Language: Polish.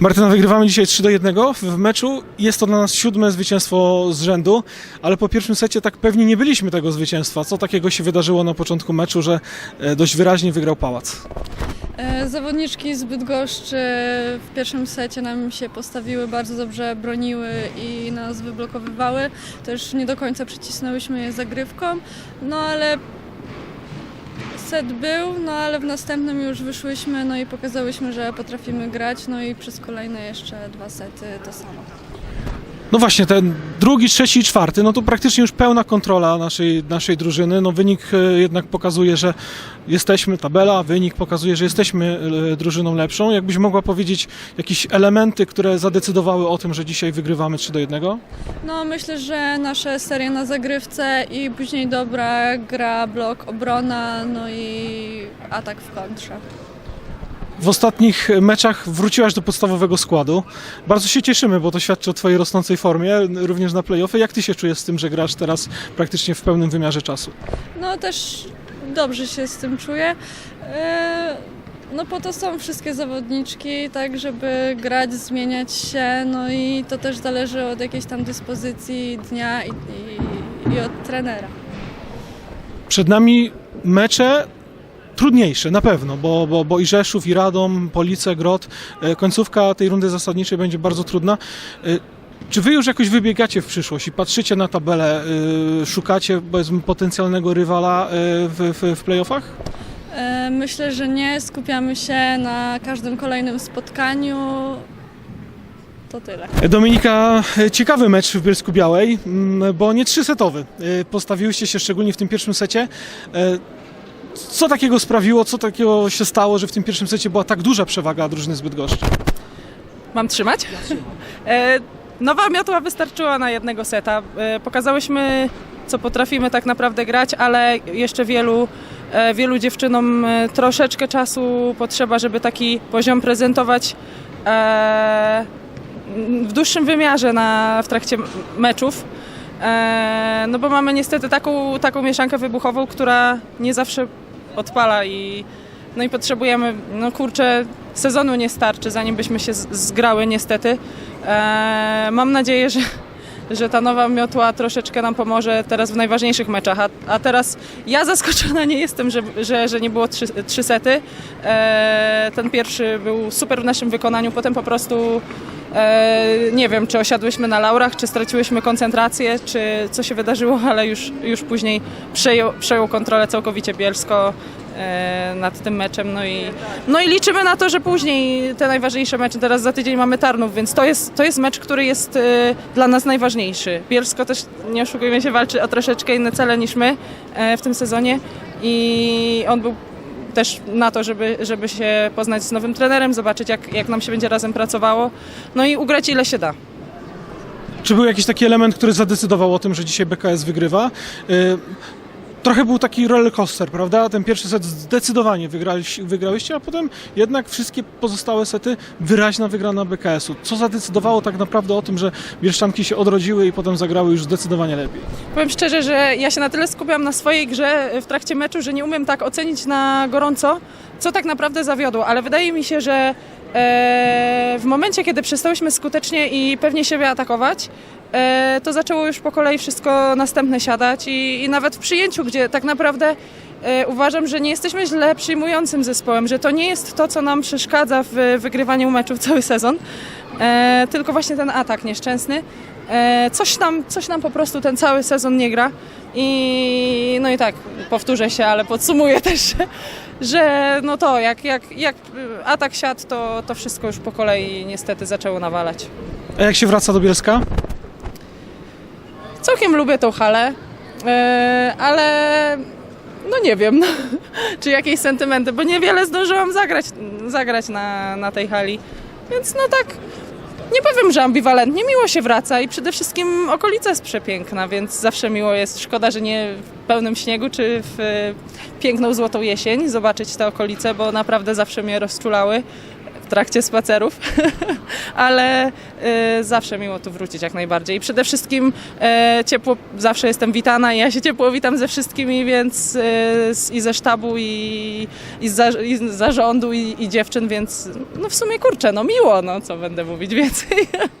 Martyna, wygrywamy dzisiaj 3 do 1 w meczu. Jest to dla nas siódme zwycięstwo z rzędu, ale po pierwszym secie tak pewnie nie byliśmy tego zwycięstwa. Co takiego się wydarzyło na początku meczu, że e, dość wyraźnie wygrał Pałac? E, Zawodniczki z Bydgoszczy w pierwszym secie nam się postawiły, bardzo dobrze broniły i nas wyblokowywały. Też nie do końca przycisnęłyśmy je zagrywką, no ale set był, no ale w następnym już wyszłyśmy, no i pokazałyśmy, że potrafimy grać, no i przez kolejne jeszcze dwa sety to samo. No właśnie, ten drugi, trzeci i czwarty, no to praktycznie już pełna kontrola naszej, naszej drużyny. No wynik e, jednak pokazuje, że jesteśmy, tabela, wynik pokazuje, że jesteśmy e, drużyną lepszą. Jakbyś mogła powiedzieć jakieś elementy, które zadecydowały o tym, że dzisiaj wygrywamy 3 do 1? No myślę, że nasze serie na zagrywce i później dobra gra, blok, obrona, no i atak w kontrze. W ostatnich meczach wróciłaś do podstawowego składu. Bardzo się cieszymy, bo to świadczy o Twojej rosnącej formie, również na playoffy. Jak Ty się czujesz z tym, że grasz teraz praktycznie w pełnym wymiarze czasu? No też dobrze się z tym czuję. E, No po to są wszystkie zawodniczki, tak żeby grać, zmieniać się, no i to też zależy od jakiejś tam dyspozycji dnia i, i, i od trenera. Przed nami mecze trudniejsze, na pewno, bo, bo, bo i Rzeszów, i Radom, Police, Grot, e, końcówka tej rundy zasadniczej będzie bardzo trudna. E, Czy wy już jakoś wybiegacie w przyszłość i patrzycie na tabelę, e, szukacie potencjalnego rywala w, w, w playoffach? Myślę, że nie, skupiamy się na każdym kolejnym spotkaniu. To tyle. Dominika, ciekawy mecz w Bielsku Białej, bo nie trzysetowy. Postawiłyście się szczególnie w tym pierwszym secie. Co takiego sprawiło, co takiego się stało, że w tym pierwszym secie była tak duża przewaga drużyny z Bydgoszczy? Mam trzymać? E, nowa miotła wystarczyła na jednego seta. E, pokazałyśmy, co potrafimy tak naprawdę grać, ale jeszcze wielu, e, wielu dziewczynom troszeczkę czasu potrzeba, żeby taki poziom prezentować w dłuższym wymiarze na, w trakcie meczów. No bo mamy niestety taką, taką mieszankę wybuchową, która nie zawsze odpala i no i potrzebujemy, no kurczę, sezonu nie starczy, zanim byśmy się zgrały niestety. E, mam nadzieję, że, że ta nowa miotła troszeczkę nam pomoże teraz w najważniejszych meczach. A, a teraz ja zaskoczona nie jestem, że, że, że nie było trzy, trzy sety. E, ten pierwszy był super w naszym wykonaniu, potem po prostu nie wiem, czy osiadłyśmy na laurach, czy straciłyśmy koncentrację, czy co się wydarzyło, ale już, już później przejął, przejął kontrolę całkowicie Bielsko e, nad tym meczem. No i, no i liczymy na to, że później te najważniejsze mecze, teraz za tydzień mamy Tarnów, więc to jest, to jest mecz, który jest e, dla nas najważniejszy. Bielsko też, nie oszukujmy się, walczy o troszeczkę inne cele niż my e, w tym sezonie i on był też na to, żeby, żeby się poznać z nowym trenerem, zobaczyć jak, jak nam się będzie razem pracowało, no i ugrać ile się da. Czy był jakiś taki element, który zadecydował o tym, że dzisiaj BKS wygrywa? Trochę był taki rollercoaster, prawda? Ten pierwszy set zdecydowanie wygrałyście, a potem jednak wszystkie pozostałe sety wyraźna wygrana BKS-u. Co zadecydowało tak naprawdę o tym, że Bieszczanki się odrodziły i potem zagrały już zdecydowanie lepiej? Powiem szczerze, że ja się na tyle skupiam na swojej grze w trakcie meczu, że nie umiem tak ocenić na gorąco, co tak naprawdę zawiodło, ale wydaje mi się, że e, w momencie, kiedy przestałyśmy skutecznie i pewnie siebie atakować, e, to zaczęło już po kolei wszystko następne siadać i, i nawet w przyjęciu, gdzie tak naprawdę e, uważam, że nie jesteśmy źle przyjmującym zespołem, że to nie jest to, co nam przeszkadza w wygrywaniu meczów cały sezon, tylko właśnie ten atak nieszczęsny. Coś, nam, coś nam po prostu ten cały sezon nie gra i no i tak, powtórzę się, ale podsumuję też, że, no to jak, jak, jak atak siadł, to, to wszystko już po kolei niestety zaczęło nawalać. A jak się wraca do Bielska? Całkiem lubię tą halę, e, ale no nie wiem, czy jakieś sentymenty, bo niewiele zdążyłam zagrać, zagrać na, na tej hali, więc no tak, nie powiem, że ambiwalentnie, miło się wraca i przede wszystkim okolica jest przepiękna, więc zawsze miło jest, szkoda, że nie w pełnym śniegu, czy w e, piękną złotą jesień zobaczyć te okolice, bo naprawdę zawsze mnie rozczulały. Trakcie spacerów, ale e, zawsze miło tu wrócić jak najbardziej. I przede wszystkim e, ciepło, zawsze jestem witana i ja się ciepło witam ze wszystkimi, więc e, z, i ze sztabu, i, i, z, za, i z zarządu, i, i dziewczyn, więc no w sumie kurczę, no miło, no co będę mówić więcej.